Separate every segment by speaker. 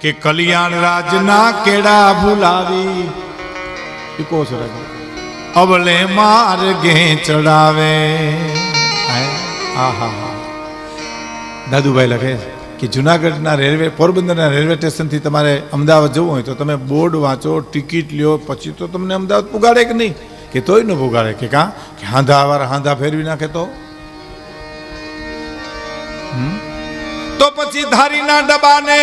Speaker 1: કે કલ્યાણ રાજના કેડા ભૂલાવી. કહો છો અવલે માર્ગે ચડાવે. આહા દાદુભાઈ લખે કે જુનાગઢના રેલવે પોરબંદરના રેલવે સ્ટેશનથી તમારે અમદાવાદ જવું હોય તો તમે બોર્ડ વાંચો ટિકિટ લ્યો પછી તો તમને અમદાવાદ પુગાડે કે નહીં? કે તોય ન પુગાડે કે કાં? કે હાંધા આવાર હાંધા ફેરવી નાખે તો? તો પછી ધારીના ડબાને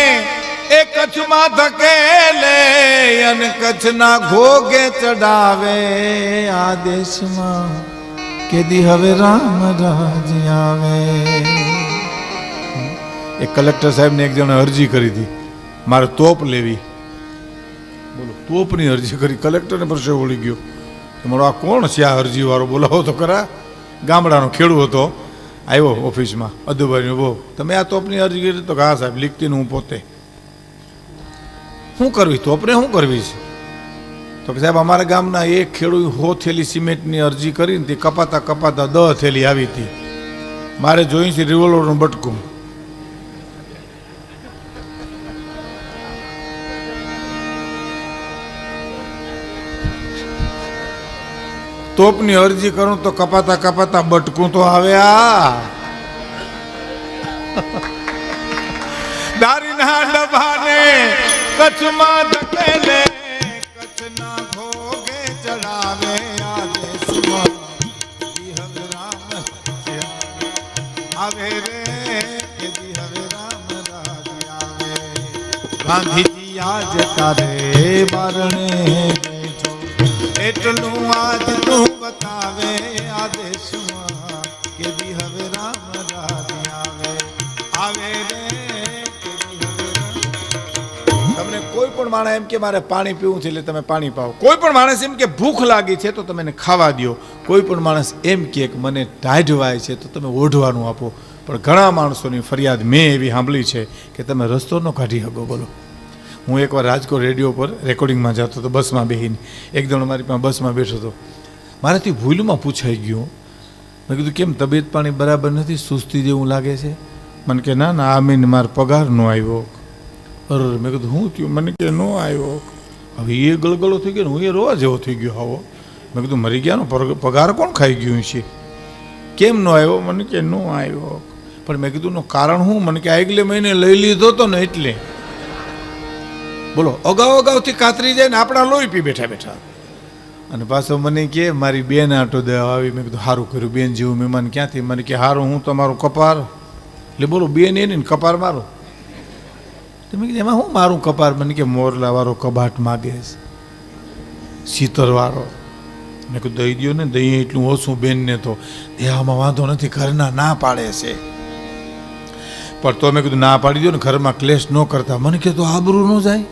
Speaker 1: એ કચ્છમાં ધકેલે, અને કચ્છના ઘોગે ચડાવે આ દેશમાં. કેદી હવે રામ રાજ આવે. એ કલેક્ટર સાહેબને એક જણે અરજી કરી હતી. મારે તોપ લેવી. બોલો, તોપની અરજી કરી. કલેક્ટરને પર વળી ગયો. મારો, આ કોણ છે આ અરજીવાળો? બોલાવો તો ખરા. ગામડાનો ખેડૂત હતો. આવ્યો ઓફિસમાં. અદુભાઈનો ઊભો તમે આ તોપની અરજી કરી તો હા સાહેબ લીખતી હું પોતે. શું કરવી? તોપને શું કરવી છે? તો કે સાહેબ, અમારા ગામના એક ખેડૂત હો થેલી સિમેન્ટની અરજી કરીને તે કપાતા કપાતા દહ થેલી આવી હતી. મારે જોઈ છે રિવોલ્વરનું બટકું. તોપની અરજી કરું તો કપાતા કપાતા બટકું તો આવે આ. દારીના ડબાને કચ્છમાં ધકેલે. કચ્છના ભોગે ચડાવે આજે આવે રે કે હવે રામ રાજ આવે. ગાંધીજી આજ તારે બારણે બેઠો. એટલું આજ તું બતાવે, આદેશમાં દેશમાં કે હવે રામ રાજ આવે. આવે રે કોઈ પણ માણસ એમ કે મારે પાણી પીવું છે એટલે તમે પાણી પાવો કોઈ પણ માણસ એમ કે ભૂખ લાગી છે તો તમે એને ખાવા દો કોઈ પણ માણસ એમ કે મને ઢાઢવાય છે તો તમે ઓઢવાનું આપો. પણ ઘણા માણસોની ફરિયાદ મેં એવી સાંભળી છે કે તમે રસ્તો ન કાઢી શકો, બોલો. હું એકવાર રાજકોટ રેડિયો પર રેકોર્ડિંગમાં જતો હતો, બસમાં બેહીને. એક જણો મારી પાસે બસમાં બેઠો હતો. મારાથી ભૂલમાં પૂછાઈ ગયું. મેં કીધું, કેમ તબિયત પાણી બરાબર નથી? સુસ્તી જેવું લાગે છે? મને કે, ના ના, આ મહિને મારો પગાર નો આવ્યો. અરે, મેં કીધું, હું થયું? મને કે ન આવ્યો. હવે એ ગળગળો થઈ ગયો હું એ રોવા જેવો થઈ ગયો આવો. મેં કીધું, મરી ગયાનો પગાર કોણ ખાઈ ગયું છે કેમ ન આવ્યો? મને કે ન આવ્યો. પણ મેં કીધું નું કારણ શું મને કે આગલે મહિને લઈ લીધો તો ને એટલે. બોલો, અગાઉ અગાઉથી કાતરી જાય ને આપણા લોહી પી બેઠા બેઠા. અને પાછો મને કે, મારી બેન આટો દેવા આવી. મેં કીધું સારું કર્યું, બેન જેવું મહેમાન ક્યાંથી? મને કે સારું હું તમારું કપાર. એટલે બોલો, બેન એની કપાર મારો. તો મેં કીધું, એમાં હું મારું કપાર મને કે મોરલાવાળો કબાટ માગે છે? શીતળવાળો. મેં કીધું, દઈ દો ને દહીં એટલું ઓછું બેનને તો. દેવામાં વાંધો નથી, ઘરના ના પાડે છે. પણ તો મેં કીધું, ના પાડી દો ને, ઘરમાં ક્લેશ ન કરતા. મને કે, તો આબરૂ ન જાય?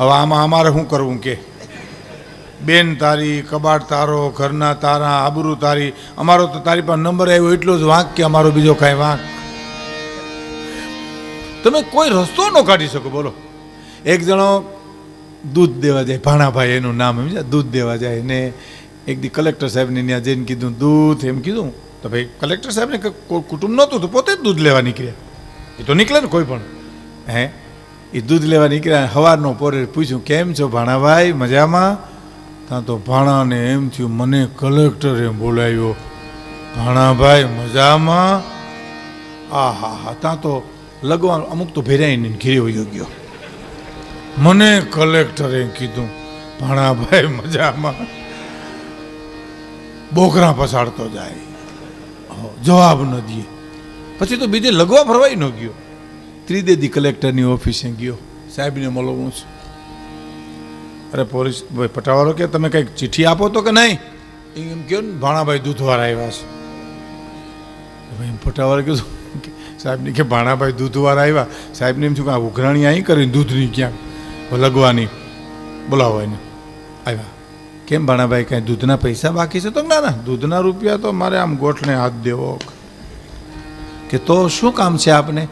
Speaker 1: હવે આમાં અમારે શું કરવું કે? બેન તારી, કબાટ તારો, ઘરના તારા, આબરૂ તારી. અમારો તો તારી પાસે નંબર આવ્યો, એટલો જ વાંક કે અમારો બીજો કાંઈ વાંક. તમે કોઈ રસ્તો ન કાઢી શકો, બોલો. એક જણો દૂધ દેવા જાય, ભાણાભાઈ એનું નામ એમ દૂધ દેવા જાય ને એક દી કલેક્ટર સાહેબને ત્યાં જઈને કીધું, દૂધ એમ કીધું. તો ભાઈ કલેક્ટર સાહેબને કુટુંબ નહોતું, તો પોતે જ દૂધ લેવા નીકળ્યા. એ તો નીકળે ને કોઈ પણ. હે? એ દૂધ લેવા નીકળ્યા સવારનો પોરે પૂછ્યું, કેમ છો ભાણાભાઈ? મજામાં? ત્યાં તો ભાણાને એમ થયું, મને કલેક્ટરે બોલાવ્યો ભાણાભાઈ, મજામાં? આ હા હા ત્યાં તો લગવા અમુક તો ભેરાઈને ઘેરી વયો ગયો મને કલેક્ટરે કીધું, ભાણાભાઈ, મજામાં. બોકરા પસાડતો જાય. જવાબ ન દે. પછી તો બીજે લગવા ફરવાય ન ગયો. ત્રિદેદી કલેક્ટરની ઓફિસે ગયો. સાહેબને મળવું છું. અરે પોલીસ, ભાઈ પટાવાળો કે, તમે કંઈક ચિઠ્ઠી આપો તો કે નહીં? એમ કહો ને, ભાણાભાઈ દૂધવાળા આવ્યા છે. ભાઈ પટાવાળો કીધું સાહેબને કે ભાણાભાઈ દૂધવાળા આવ્યા. સાહેબને એમ થયું કે આ ઉઘરાણી અહીં કરીને દૂધની ક્યાંક લગવાની. બોલાવો એને. આવ્યા. કેમ ભાણાભાઈ કાંઈ દૂધના પૈસા બાકી છે? તો ના ના, દૂધના રૂપિયા તો મારે આમ ગોઠને હાથ દેવો. કે તો શું કામ છે આપને?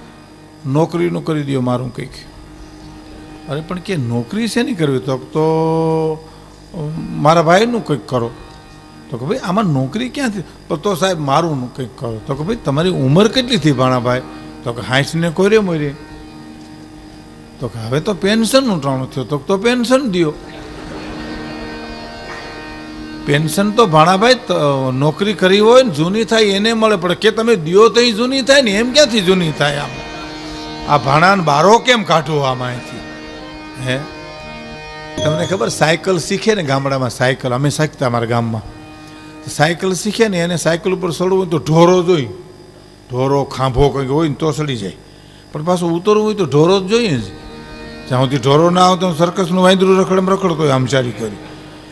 Speaker 1: નોકરીનું કરી દો મારું કંઈક. અરે, પણ કે નોકરી છે નહીં કરવી? તો તો મારા ભાઈનું કંઈક કરો. તો કે ભાઈ, આમાં નોકરી ક્યાંથી? તો સાહેબ, મારું કંઈક કરો તો કે ભાઈ, તમારી ઉંમર કેટલી થઈ ભાણાભાઈ? તો કે હાંસને કોરે મોરે તો કે હવે તો પેન્શન ઉઠાણું થયું. તો તો પેન્શન દો પેન્શન તો ભાણાભાઈ નોકરી કરી હોય ને જૂની થાય, એને મળે. પણ કે તમે દિયો તો જૂની થાય ને, એમ ક્યાંથી જૂની થાય આમ? આ ભાણાને બારો કેમ કાઢવો આમાં અહીંથી? હે? તમને ખબર, સાયકલ શીખે ને ગામડામાં સાયકલ? અમે શીખતા અમારા ગામમાં. સાયકલ શીખે ને એને સાયકલ ઉપર ચડવું તો ઢોરો જોઈ. ઢોરો ખાંભો કંઈક હોય ને તો ચડી જાય. પણ પાછું ઉતરવું હોય તો ઢોરો જ જોઈએ જ જ્યાં સુધી ઢોરો ના આવે તો સર્કસનું વાંદરું રખડમ રખડતો હોય આમચારી કરી.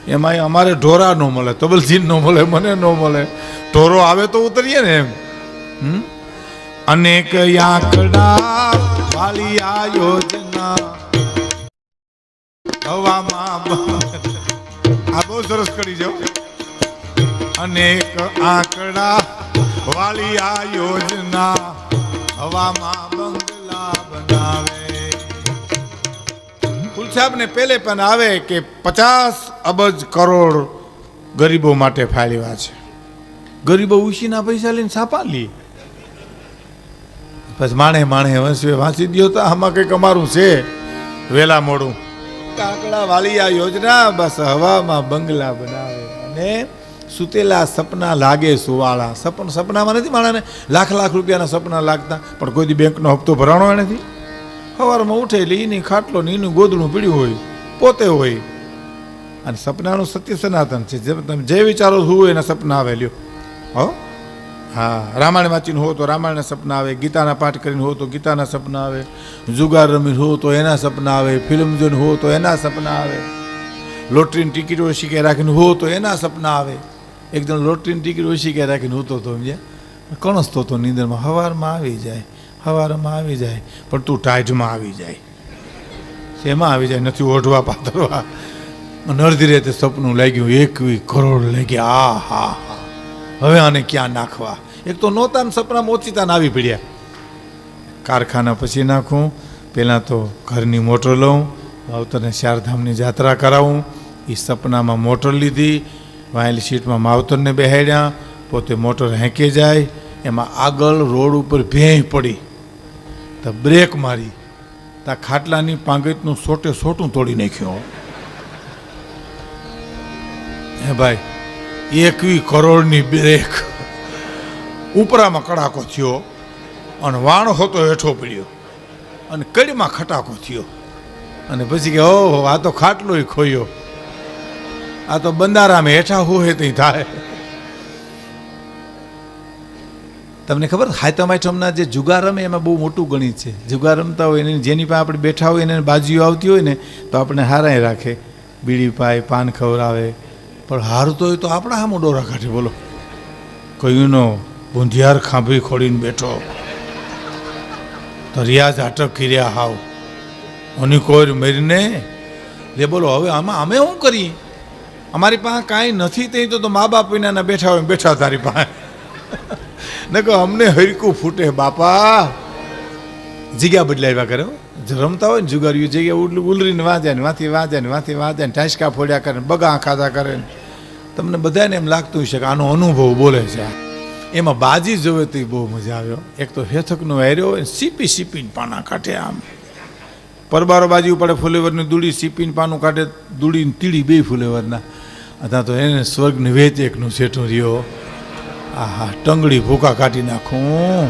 Speaker 1: એમાં અમારે ઢોરા ન મળે તબલજીન ન મળે, મને ન મળે. ઢોરો આવે તો ઉતરીએ ને એમ. હમ? અનેક આંકડા વાલી આ યોજના હવામાં આ બહુ સરસ કરી જાઓ અનેક આંકડા વાલી આ યોજના હવામાં બંગલા બનાવે. ને પેલે પણ આવે કે પચાસ અબજ કરોડ ગરીબો માટે ફાળવ્યા છે. ગરીબો ઉશીના પૈસા લઈને સાપા લી. પછી માણે માણે વંશવે વાંચી દો તો આમાં કંઈક અમારું છે. વેલા મોડું. કાકડા વાલી આ યોજના બસ હવામાં બંગલા બનાવે. અને સુતેલા સપના લાગે સુવાળા. સપન સપનામાં નથી માણાને લાખ લાખ રૂપિયાના સપના લાગતા, પણ કોઈ દી બેંકનો હપ્તો ભરાણો નથી. સવારમાં ઉઠે એટલે એની ખાટલો ને એનું ગોદડું પીડ્યું હોય, પોતે હોય. અને સપનાનું સત્ય સનાતન છે. જે તમે જે વિચારો શું એના સપના આવે લ્યો. હો? હા, રામાયણ વાંચીને હો તો રામાયણના સપના આવે, ગીતાના પાઠ કરીને હો તો ગીતાના સપના આવે, જુગાર રમીને હો તો એના સપના આવે, ફિલ્મ જોઈને હો તો એના સપના આવે, લોટરીની ટિકિટ કે રાખીને હો તો એના સપના આવે. એક જણ ટિકિટ ઓછી કે રાખીને હોતો તો સમજ્યા? કણસતો તો નીંદરમાં? હવારમાં આવી જાય. હવારમાં આવી જાય. પણ તું ટાઈટમાં આવી જાય. શેમાં આવી જાય? નથી ઓઢવા પાથરવા. અડધી રીતે સપનું લાગ્યું એકવી કરોડ લાગ્યા આ, હા હા. હવે આને ક્યાં નાખવા? એક તો નહોતા સપનામાં ઓચિતાને આવી પડ્યા. કારખાના પછી નાખું. પહેલાં તો ઘરની મોટર લઉં. માવતરને ચારધામની જાત્રા કરાવું. એ સપનામાં મોટર લીધી. વાયેલી સીટમાં માવતરને બેહાડ્યા, પોતે મોટર હેંકે જાય, એમાં આગળ રોડ ઉપર ભેંય પડી. તો બ્રેક મારી. તા ખાટલાની પાંગતનું સોટે સોટું તોડી નાખ્યું. હે ભાઈ, એકવી કરોડની બ્રેક. ઉપરામાં કડાકો થયો, અને વાણ હોતો હેઠો પડ્યો, અને કડીમાં ખટાકો થયો. અને પછી કે, ઓહો, આ તો ખાટલોય ખોયો. આ તો બંદારામાં હેઠા હોય તે થાય. તમને ખબર? હાયતમાયઠમના જે જુગાર રમે એમાં બહુ મોટું ગણિત છે. જુગાર રમતા હોય એને જેની પાસે આપણે બેઠા હોય એને બાજુઓ આવતી હોય ને, તો આપણે હારાય રાખે. બીડી પાય, પાન ખવડાવે. પણ હારતો હોય તો આપણા સામો ડોરા કાઢે, બોલો. કયુંનો ભૂંધિયાર ખાંભી ખોડીને બેઠો. તો રિયાઝ આટક કર્યા હાવ. અનિકોર મરીને, લે બોલો, હવે આમાં અમે શું કરીએ? અમારી પાસે કાંઈ નથી, તે તો મા બાપ વિનાના બેઠા હોય બેઠા તારી પાસે. ને કહો, અમને હરકું ફૂટે, બાપા. જગ્યા બદલાવ્યા કરે. રમતા હોય ને જુગાર્યું જગ્યા ઉલ, ઉલરીને વાંચે ને વાંથી વાંચે ને વાંથી વાંચે ને ટાંચકા ફોડ્યા કરે ને, બગા ખાધા કરે ને. તમને બધાને એમ લાગતું હશે કે આનો અનુભવ બોલે છે એમાં બાજી જોવે તો બહુ મજા આવ્યો એક તો હેથકનો હેર્યો હોય સીપી, સીપીને પાના કાઢે આમ. પરબારો બાજી પડે ફુલેવરની દૂડી સીપીને પાનું કાઢે દૂડીને તીડી બે ફુલેવરના. અથવા તો એને સ્વર્ગ નિવેદ એકનું શેઠું રહ્યો. આહા ટંગડી ભૂકા કાઢી નાખું.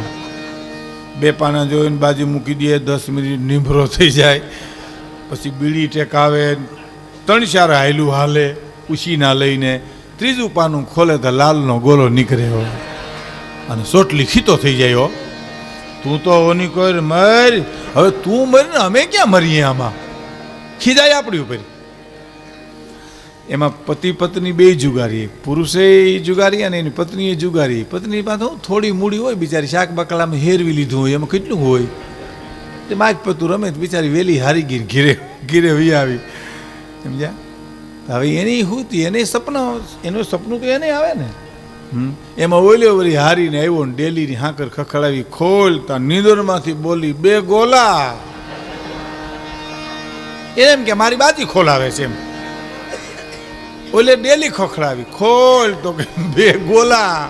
Speaker 1: બે પાના જોઈને બાજુ મૂકી દે, દસ મિનિટ નિભરો થઈ જાય. પછી બીડી ટેકાવે, ત્રણ ચાર હાયલું હાલે ઉછીના લઈને ત્રીજું પાનું ખોલે તો લાલનો ગોલો નીકળે અને સોટલી ખીતો થઈ જાય તું તો ઓની કોઈ મર. હવે તું મર ને અમે ક્યાં મરીએ આમાં? ખીજાય આપણી ઉપર. એમાં પતિ પત્ની બે જુગારી, પુરુષે જુગારી અને એની પત્નીએ જુગારી. પત્ની પાસે થોડી મૂડી હોય, બિચારી શાક બકલામાં હેરવી લીધું હોય, એમાં કેટલું હોય? તે માગ પતું રમે બિચારી વેલી હારી ગઈ ઘીરે ઘીરે વી આવી. સમજ્યા? હવે એની હુતી, એને સપના, એનું સપનું તો એને આવે ને. એમાં ઓલ્યો વળી હારીને આવ્યો ને ડેલીની હાંકર ખખડાવી, ખોલતા નીંદરમાંથી બોલી, બે ગોલા. એમ કે, મારી બાજી ખોલાવે છે એમ. ઓલે ડેલી ખખડાવી. ખોલ તો કે બે ગોલા.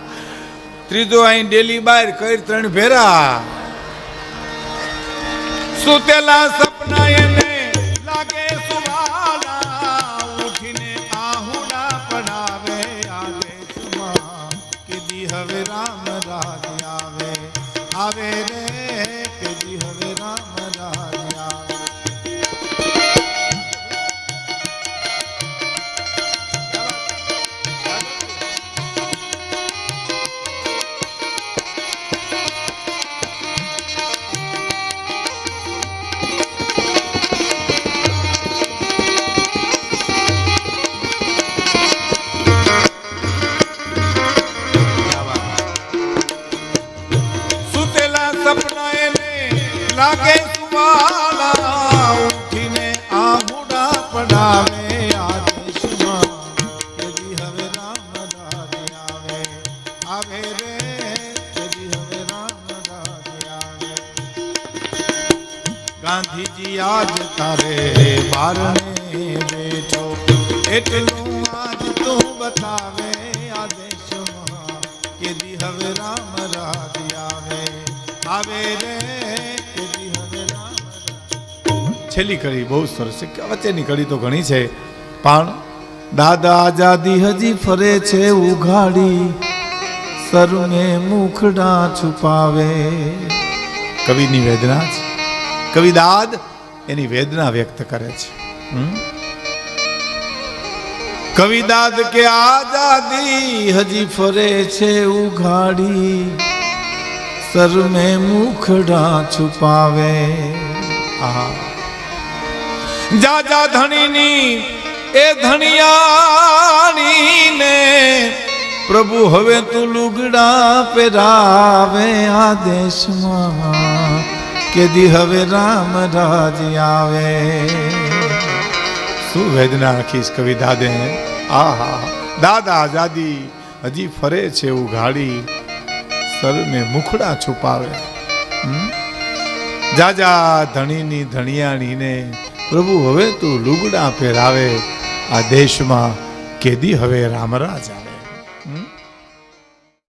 Speaker 1: ત્રીજો અહીં ડેલી બાર કઈ ત્રણ ભેરા. સુતેલા સપના એને ગાંધીજી આજ તારે બારણે બેઠો. એટલું આજ તું બતાવે આદેશમાં કેદી હવે રામ રાજ આવે. આવે રે કેદી હવે રામ છેલ્લી કડી બહુ સરસ છે વચ્ચેની કડી તો ઘણી છે, પણ દાદા આઝાદી હજી ફરે છે ઉઘાડી, સરુને મુખડા છુપાવે. કવિની વેદના છે. કવિ દાદ એની વેદના વ્યક્ત કરે છે. હમ? કવિ કે આઝાદી હજી ફરે છે ઉઘાડી, સર મેં મુખડા છુપાવે. આહા. જા જા ધણીની, એ ધણિયાણીને પ્રભુ હવે તું લુગડા પહેરાવે આ દેશમાં. કેદી હવે રામ રાજ આવે? શું વેદના રાખીશ કવિ દાદે? આહા, દાદા આઝાદી હજી ફરે છે એવું ગાડી સર મુખડા છુપાવે? જાજા ધણીની ધણિયાણીને, પ્રભુ હવે તું લુગડા પહેરાવે. આ દેશમાં કેદી હવે રામરાજ આવે.